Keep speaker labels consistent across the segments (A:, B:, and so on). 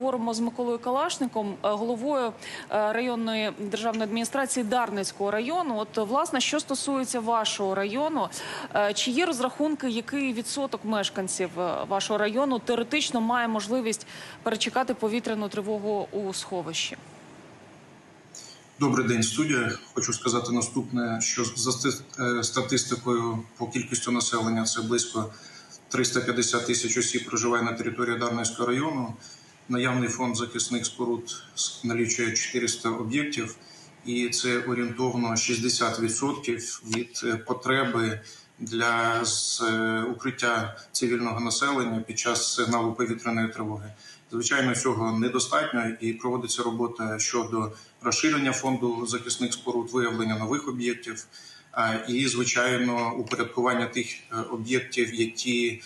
A: Говоримо з Миколою Калашником, е, головою е, районної державної адміністрації Дарницького району. От власне, що стосується вашого району, е, чи є розрахунки, який відсоток мешканців вашого району теоретично має можливість перечекати повітряну тривогу у сховищі?
B: Добрий день, студія. Хочу сказати наступне: що за статистикою по кількістю населення це близько 350 тисяч осіб проживає на території Дарницького району. Наявний фонд захисних споруд налічує 400 об'єктів, і це орієнтовно 60% від е, потреби для е, укриття цивільного населення під час сигналу повітряної тривоги. Звичайно, цього недостатньо і проводиться робота щодо розширення фонду захисних споруд, виявлення нових об'єктів і, звичайно, упорядкування тих е, об'єктів, які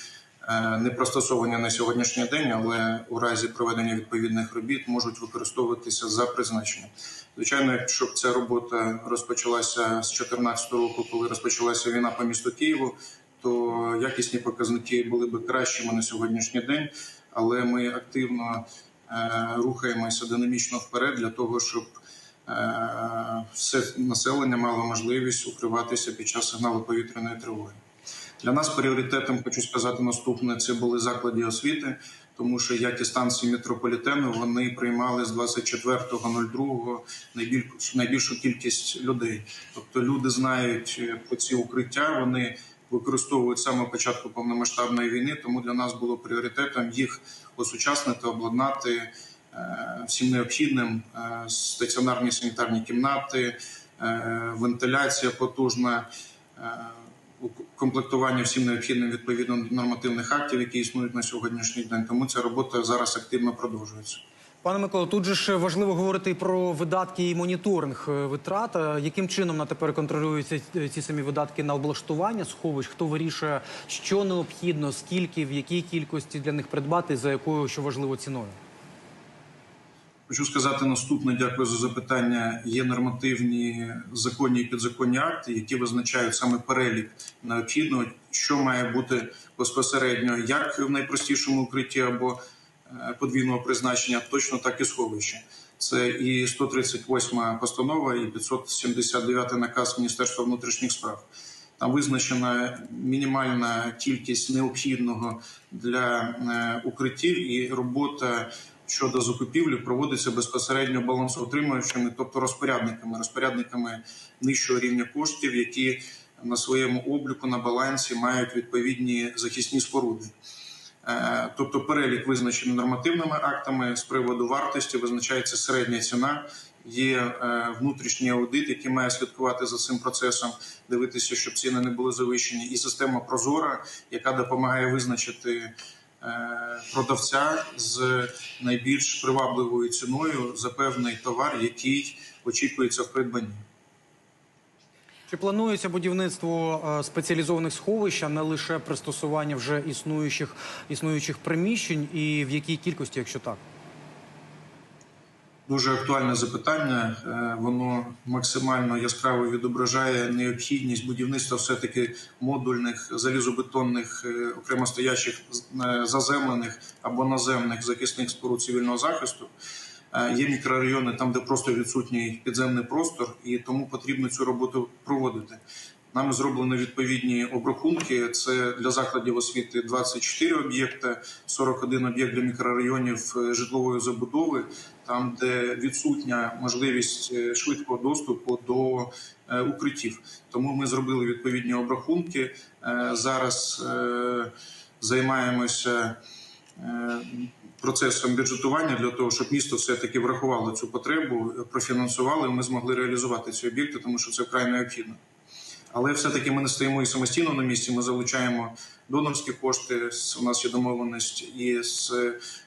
B: не пристосовані на сьогоднішній день, але у разі проведення відповідних робіт можуть використовуватися за призначенням. Звичайно, якщо б ця робота розпочалася з 2014 року, коли розпочалася війна по місту Києву, то якісні показники були б кращими на сьогоднішній день, але ми активно е, рухаємося динамічно вперед для того, щоб е, все населення мало можливість укриватися під час сигналу повітряної тривоги. Для нас пріоритетом хочу сказати наступне: це були заклади освіти, тому що як і станції метрополітену вони приймали з 24.02 найбільш, найбільшу кількість людей. Тобто люди знають е, про ці укриття. Вони використовують саме початку повномасштабної війни. Тому для нас було пріоритетом їх осучаснити, обладнати е, всім необхідним е, стаціонарні санітарні кімнати, вентиляція потужна. Комплектування всім необхідним відповідно до нормативних актів, які існують на сьогоднішній день. Тому ця робота зараз активно продовжується.
C: Пане Миколо, тут же ж важливо говорити про видатки і моніторинг е, витрат. Яким чином на тепер контролюються ці самі видатки на облаштування сховищ? Хто вирішує, що необхідно, скільки, в якій кількості для них придбати, за якою що важливо ціною?
B: Хочу сказати наступне. Дякую за запитання. Є нормативні законні і підзаконні акти, які визначають саме перелік необхідного, що має бути безпосередньо як в найпростішому укритті або е, подвійного призначення, точно так і сховище. Це і 138 постанова, і 579 наказ Міністерства внутрішніх справ. Там визначена мінімальна кількість необхідного для е, укриттів і робота щодо закупівлі проводиться безпосередньо балансоутримувачами, тобто розпорядниками, розпорядниками нижчого рівня коштів, які на своєму обліку на балансі мають відповідні захисні споруди. Е, Тобто перелік визначений нормативними актами з приводу вартості визначається середня ціна. Є е, внутрішній аудит, який має слідкувати за цим процесом, дивитися, щоб ціни не були завищені, і система Прозора, яка допомагає визначити продавця з найбільш привабливою ціною за певний товар, який очікується в придбанні.
C: Чи планується будівництво е, спеціалізованих сховищ, а не лише пристосування вже існуючих існуючих приміщень, і в якій кількості, якщо так?
B: Дуже актуальне запитання. Е, Воно максимально яскраво відображає необхідність будівництва все-таки модульних залізобетонних окремо стоячих е, заземлених або наземних захисних споруд цивільного захисту. Е, Є мікрорайони там, де просто відсутній підземний простор, і тому потрібно цю роботу проводити. Нами зроблено відповідні обрахунки. Це для закладів освіти 24 об'єкти, 41 об'єкт для мікрорайонів е, житлової забудови, там де відсутня можливість е, швидкого доступу до е, укриттів. Тому ми зробили відповідні обрахунки. Зараз займаємося. Процесом бюджетування для того, щоб місто все таки врахувало цю потребу, профінансувало, і ми змогли реалізувати ці об'єкти, тому що це вкрай необхідно. Але все-таки ми не стоїмо і самостійно на місці. Ми залучаємо донорські кошти. У нас є домовленість і з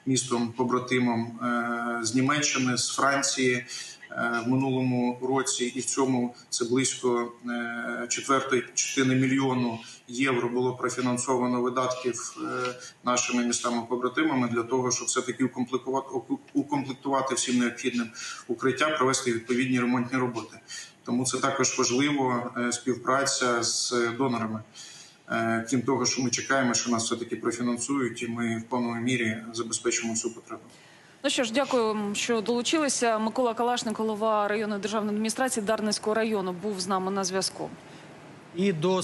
B: містом побратимом е, з Німеччини, з Франції. Е, В минулому році і в цьому це близько е, четвертої частини мільйону євро було профінансовано видатків нашими містами побратимами для того, щоб все таки укомплектувати всім необхідним укриття, провести відповідні ремонтні роботи. Тому це також важливо е, співпраця з донорами. Е, Крім того, що ми чекаємо, що нас все таки профінансують, і ми в повному мірі забезпечимо цю потребу.
A: Ну що ж, дякую, що долучилися. Микола Калашник, голова районної державної адміністрації Дарницького району, був з нами на зв'язку.
C: І до